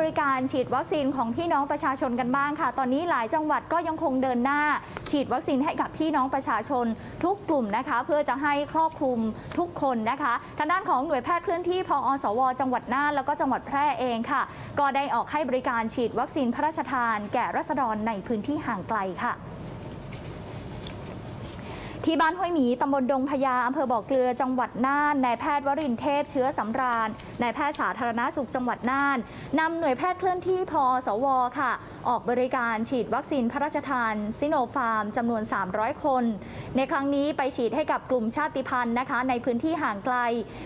บริการฉีดวัคซีนของพี่น้องประชาชนกันบ้างค่ะ ตอนนี้หลายจังหวัดก็ยังคงเดินหน้า ฉีดวัคซีนให้กับพี่น้องประชาชนทุกกลุ่มนะคะ เพื่อจะให้ครอบคลุมทุกคนนะคะทางด้านของหน่วยแพทย์เคลื่อนที่พอสว จังหวัดน่านแล้วก็จังหวัดแพร่เองค่ะ ก็ได้ออกให้บริการฉีดวัคซีนพระราชทาน แก่รัษฎรในพื้นที่ห่างไกลค่ะ ที่บ้านห้วยหมีตำบลดงพญาอำเภอบ่อเกลือจังหวัดน่านนายแพทย์วรินเทพเชื้อสำราญนายแพทย์สาธารณสุขจังหวัดน่านนำหน่วยแพทย์เคลื่อนที่พอสวค่ะ ออกบริการฉีดวัคซีนพระราชทานซิโนฟาร์มจำนวน 300 คน ในครั้งนี้ไปฉีดให้กับกลุ่มชาติพันธุ์นะคะ ในพื้นที่ห่างไกล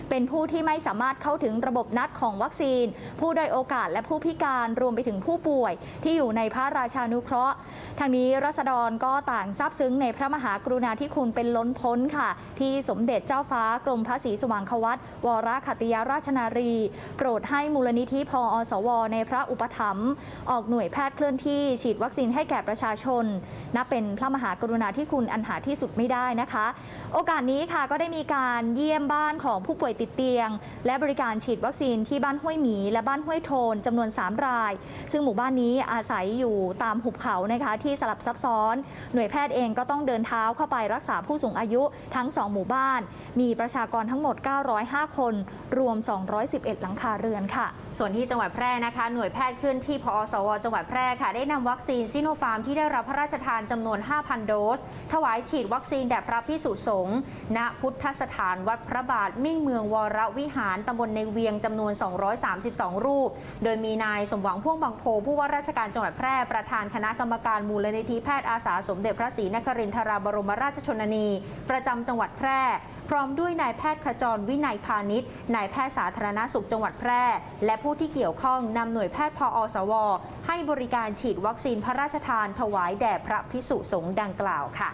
เป็นผู้ที่ไม่สามารถเข้าถึงระบบนัดของวัคซีน ผู้ด้อยโอกาสและผู้พิการรวมไปถึงผู้ป่วย ที่อยู่ในพระราชานุเคราะห์ทางนี้รัษฎรก็ต่างซาบซึ้งในพระมหากรุณาธิคุณเป็นล้นพ้นค่ะ ที่สมเด็จเจ้าฟ้ากรมพระศรีสว่างควัตวรขัติยราชนารี โปรดให้มูลนิธิพอสว ในพระอุปถัมภ์ออกหน่วยแพทย์เคลื่อนที่ฉีดวัคซีนให้แก่ประชาชนนับเป็นพระมหากรุณาธิคุณอันหาที่สุดไม่ได้นะคะ โอกาสนี้ค่ะก็ได้มีการเยี่ยมบ้านของผู้ป่วยติดเตียง และบริการฉีดวัคซีนที่บ้านห้วยหมี และบ้านห้วยโทนจำนวน 3 ราย ซึ่งหมู่บ้านนี้อาศัยอยู่ตามหุบเขานะคะที่สลับซับซ้อน หน่วยแพทย์เองก็ต้องเดินเท้าเข้าไปรักษาผู้สูงอายุทั้ง 2 หมู่บ้าน มีประชากรทั้งหมด 905 คน รวม 211 หลังคาเรือนค่ะ ส่วนที่จังหวัดแพร่นะคะ หน่วยแพทย์เคลื่อนที่พอสว จังหวัดแพร่ค่ะ ได้นำวัคซีนซิโนฟาร์มที่ได้รับพระราชทานจำนวน 5,000 โดส ถวายฉีดวัคซีนแด่พระพิสุสงฆ์ณพุทธสถานวัดพระบาทมิ่งเมืองวรวิหารตำบลในเวียงจำนวน 232 รูป โดยมีนายสมหวังพ่วงบางโพผู้ว่าราชการจังหวัดแพร่ประธานคณะกรรมการมูลนิธิแพทย์อาสาสมเด็จพระศรีนครินทราบรมราชชนณี ประจำจังหวัดแพร่ พร้อมด้วยนายแพทย์ขจรวินัยพาณิชย์นายแพทย์สาธารณสุขจังหวัดแพร่ และผู้ที่เกี่ยวข้องนำหน่วยแพทย์พอสว ให้บริการฉีดวัคซีนพระราชทานถวายแด่พระพิสุสงฆ์ดังกล่าวค่ะ